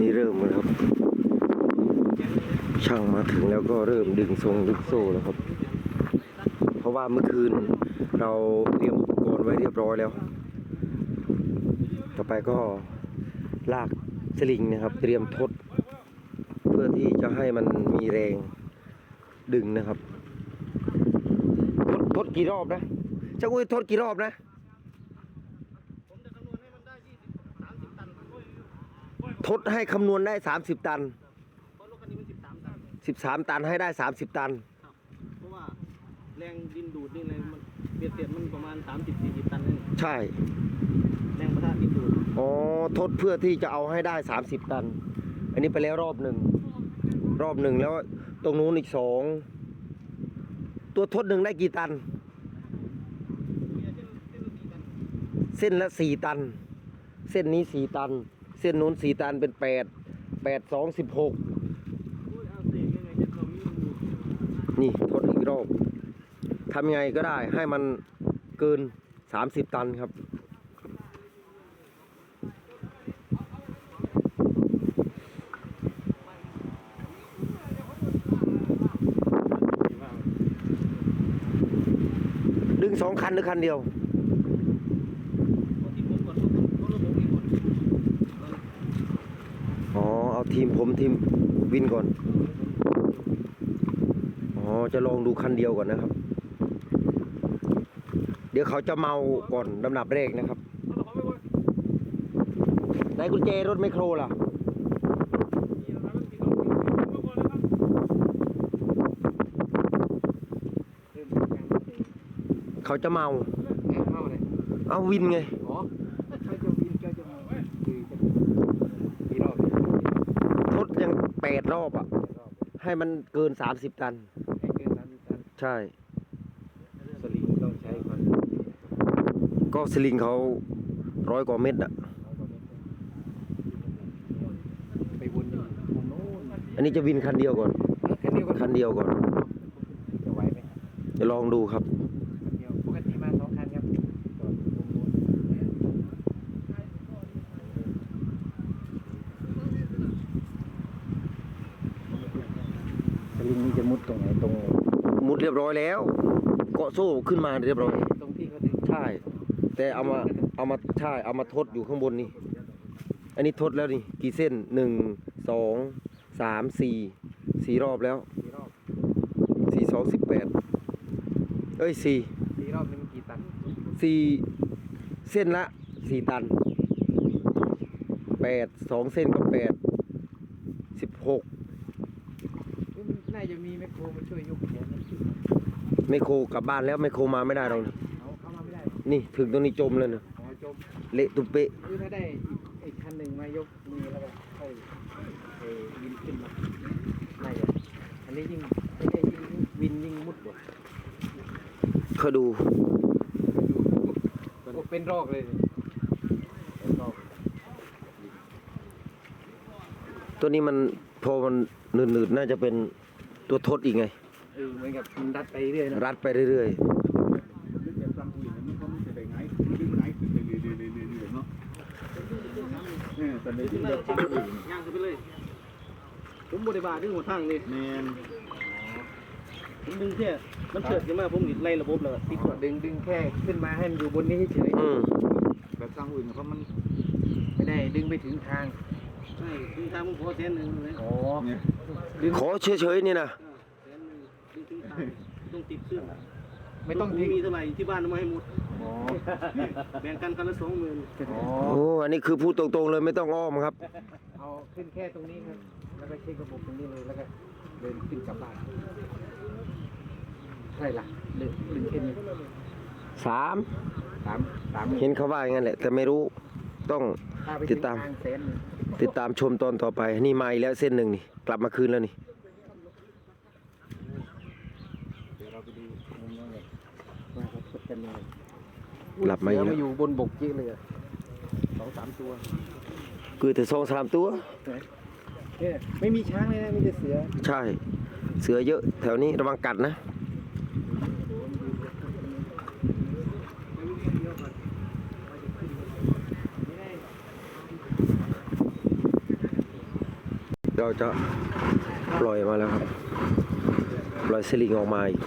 นี่เริ่มแล้วครับ ช่างมาถึงแล้วก็เริ่มดึงทรงดึงโซ่แล้วครับ เพราะว่าเมื่อคืนเราเตรียมอุปกรณ์ไว้เรียบร้อยแล้ว ต่อไปก็ลากสลิงนะครับ เตรียมทด เพื่อที่จะให้มันมีแรงดึงนะครับ ทดทดกี่รอบนะช่างอุ้ยทดกี่รอบนะ ผมจะคำนวณให้มันได้ยี่สิบสามสิบตันครับ ทดให้คำนวณได้ 30 ตัน เพราะรถคันนี้มันสิบสามตัน13 ตันให้ได้ 30 ตัน ครับ เพราะว่าแรงดินดูดนี่แรงมันเบียดเสียดมันประมาณสามสิบสี่สิบตันนั่นใช่ แรงประทะดินดูดอ๋อ ทดเพื่อที่จะเอาให้ได้ 30 ตัน อันนี้ไปแล้วรอบหนึ่ง รอบหนึ่งแล้วตรงนู้นอีกสอง ตัวทดหนึ่งได้กี่ตัน เส้นละสี่ตัน เส้นนี้สี่ตัน เส้นนู้นสี่ตันเป็นแปดแปดสองสิบหกนี่ทดอีกรอบทำยังไงก็ได้ให้มันเกิน30ตันครับดึงสองคันหรือคันเดียว เอาที่ผมก่อนรถรถผมอีกก่อน อ๋อ เอา ทีมผมทีมวินก่อน อ๋อ จะลองดูคันเดียวก่อนนะครับ เดี๋ยวเขาจะเมาก่อนลำดับแรกนะครับไหนกุญแจรถไมโครล่ะเขาจะเมาเข้าเลยเอาวินไง อ๋อเขาจะบินเขาจะมาคือจะกี่รอบ ทดยังแปดรอบอะ ให้มันเกินสามสิบตัน ให้เกินสามสิบตันใช่ สลิงต้องใช้ก่อนก็สลิงเขาร้อยกว่าเม็ดอะไปวนอยู่ตรงโน้นอันนี้จะวินคันเดียวก่อน แค่เดียวก็คันเดียวก่อน จะไหวไหมจะลองดูครับ คันเดียวปกติมาสองคันครับจอดตรงโน้น สลิงนี่จะ มุดตรงไหนตรงมุดเรียบร้อยแล้ว เกาะโซ่ขึ้นมาเรียบร้อย ตรงที่เขาดึงใช่ แต่เอามาเอามาใช่เอามาทดอยู่ข้างบนนี่ อันนี้ทดแล้วนี่กี่เส้นหนึ่งสองสามสี่สี่รอบแล้วสี่รอบสี่สองสิบแปดเอ้ยสี่สี่รอบนี่มันกี่ตันสี่เส้นละสี่ตันแปดสองเส้นก็แปดสิบหก เอ้ยมันน่าจะมีแม คโครมาช่วยยกแขนนะไมโครกลับบ้านแล้วไมโครมาไม่ได้เราเอาเข้ามาไม่ได้นี่ถึงตรงนี้จมเลยนะอ๋อจมเละตุเปะคือถ้าได้อีกอีกคันหนึ่งมายกมือแล้วก็ค่อยเอ่อวินขึ้นมาไม่อะอันนี้ยิ่งไม่ได้ยิ่งวินยิ่งมุดกว่าเขาดูโอ้เป็นรอกเลยนี่เป็นรอกตัวนี้มันพอมันหนืดๆน่าจะเป็น ตัวทดอีกไงเออเหมือนกับมันรัดไปเรื่อยนะรัดไปเรื่อยแบบฟังคุยมันเขาไม่ใช่ไปไงดึงไงขึ้นไปเรื่อยๆเรื่อยๆเนาะเนี่ยตอนนี้ที่แบบฟังคุยย่างขึ้นไปเลย ผมบริบาลที่หัวทางนี่แมนผมดึงแค่มันเฉิดขึ้นมาผมนี่ไล่ระบบแล้วติดก่อนดึงดึงแค่ขึ้นมาให้มันอยู่บนนี้เฉยๆอืมแบบฟังคุยเขามันๆไม่ได้ดึงไปถึงทาง ใช่ถึงทางผมขอเส้นหนึ่งเลยอ๋อเนี่ยดึง ขอเฉยๆนี่นะเส้นหนึ่งดึงถึงทางต้องติดเครื่องไม่ต้องผมทิ้งมีเท่าไหร่ที่บ้านเอามาให้หมดอ๋อแบ่งกันกันละสองหมื่นอ๋อโอ้อันนี้คือพูดตรงๆเลยไม่ต้องอ้อมครับ เอาขึ้นแค่ตรงนี้ครับ แล้วก็เช็คระบบตรงนี้เลยแล้วก็เดินขึ้นกลับบ้านใช่ล่ะดึงดึงแค่นี้สามสามสามเห็นเขาว่าอย่างนั้นแหละ แต่ไม่รู้ต้องถ้าไปติดตามทงเซน ติดตามชมตอนต่อไป นี่มาอีกแล้วเส้นหนึ่งนี่ กลับมาคืนแล้วนี่ เดี๋ยวเราไปดูมุมนั้นเลยว่าเขาพดกันยังไงกลับมาอีกเสืแล้วมาอยู่บนบกเยอะเลยอะสองสามตัวคือแต่สองสามตัว เนี่ยไม่มีช้างเลยนะมีแต่เสือ ใช่ เสือเยอะแถวนี้ระวังกัดนะ เราจะปล่อยมาแล้วครับ ปล่อยสลิงออกมาอีก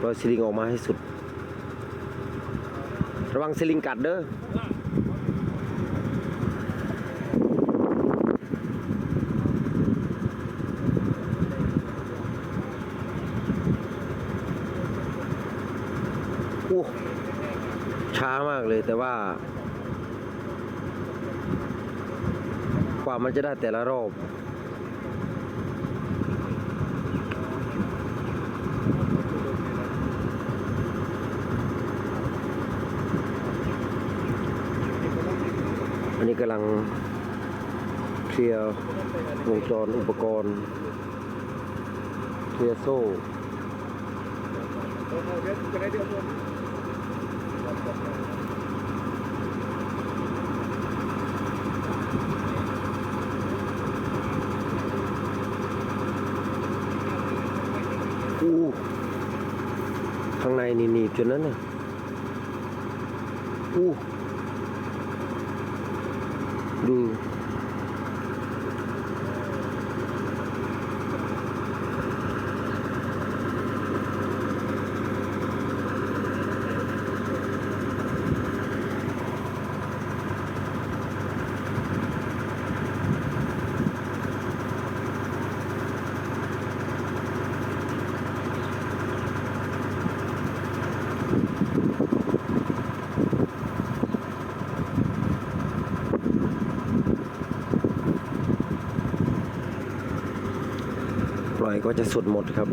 ปล่อยสลิงออกมาให้สุด ระวังสลิงกัดเด้อช้ามากเลยแต่ว่า กว่ามันจะได้แต่ละรอบอันนี้กำลังเคลียร์วงจรอุปกรณ์เคลียร์โซ่ ข้างในนี่หนีบจนนั้นน่ะอู้ดู ปล่อยก็จะสุดหมดครับ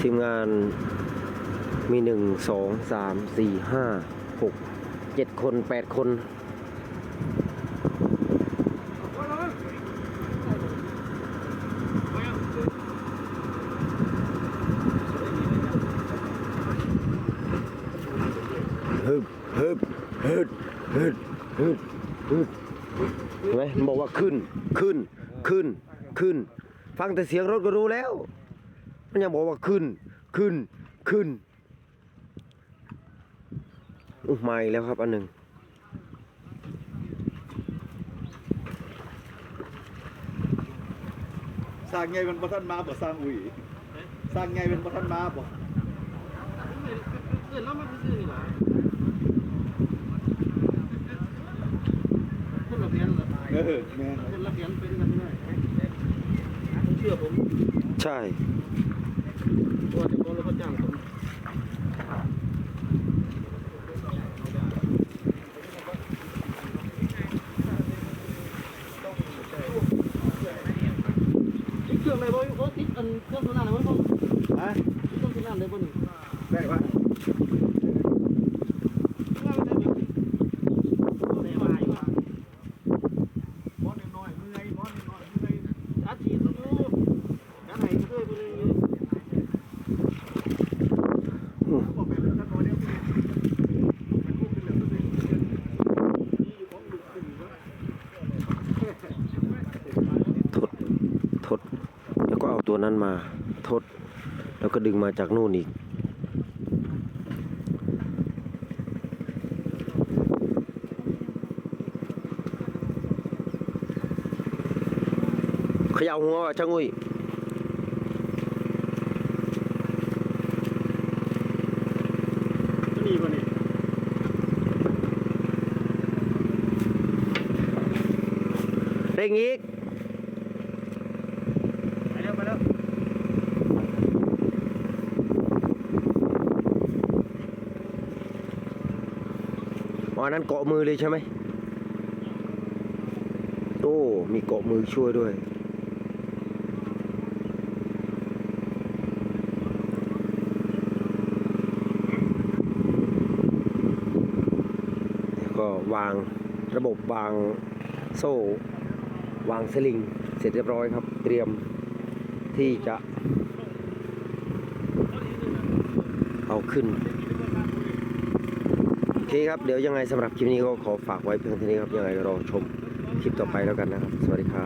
ทีมงานมีหนึ่งสองสามสี่ห้าหกเจ็ดคนแปดคน ฮึบฮึบฮึดฮึดฮึดฮึด เห็นไหมมันบอกว่าขึ้นขึ้นขึ้นขึ้น ฟังแต่เสียงรถก็รู้แล้ว มันยังบอกว่าขึ้นขึ้นขึ้นอุ้ยมาอีกแล้วครับอันหนึ่งสร้างไงเป็นประทันมาบ่สร้างอุ้ยสร้างไงเป็นประทันมาบ่เกิดแล้วมันคือนี่หรอคนละเพียนละ เออแม่นคนละเสียงเป็นกันไม่ได้ผมเชื่อผมใช่ว่าจะโกนแล้วก็จ้างผมเครื่องอะไรบ่โอ้ติดอันเครื่องตัวนั้นเลยบ่ ฮะ เครื่องตัวนั้นเลยบ่นี่ ได้ปะ ว่ามันได้แบบนี้ได้มาอยู่ว่า มอนน้อยๆเมื่อยมอนน้อยๆเมื่อย อาชีพอยู่การให้เคยไปเลย บอกไปแล้วถ้าตัวเดียวมันพูดเป็นเหลืองก็เป็นนี่อยู่ของลูกขึ้นวะ ทดทด แล้วก็เอาตัวนั้นมาทด แล้วก็ดึงมาจากนู่นอีกเขย่าหัวว่ะช่างอุ้ยนี่ป่ะนี่เร่งอีก ไปแล้วไปแล้ว อ๋อนั้นเกาะมือเลยใช่ไหมโอ้มีเกาะมือช่วยด้วยแล้วก็วางระบบวางโซ่ วางสลิง เสร็จเรียบร้อยครับ เตรียมที่จะเอาขึ้น เคครับ เดี๋ยวยังไงสำหรับคลิปนี้ก็ขอฝากไว้เพียงเท่านี้ครับ ยังไงรอชมคลิปต่อไปแล้วกันนะครับ สวัสดีครับ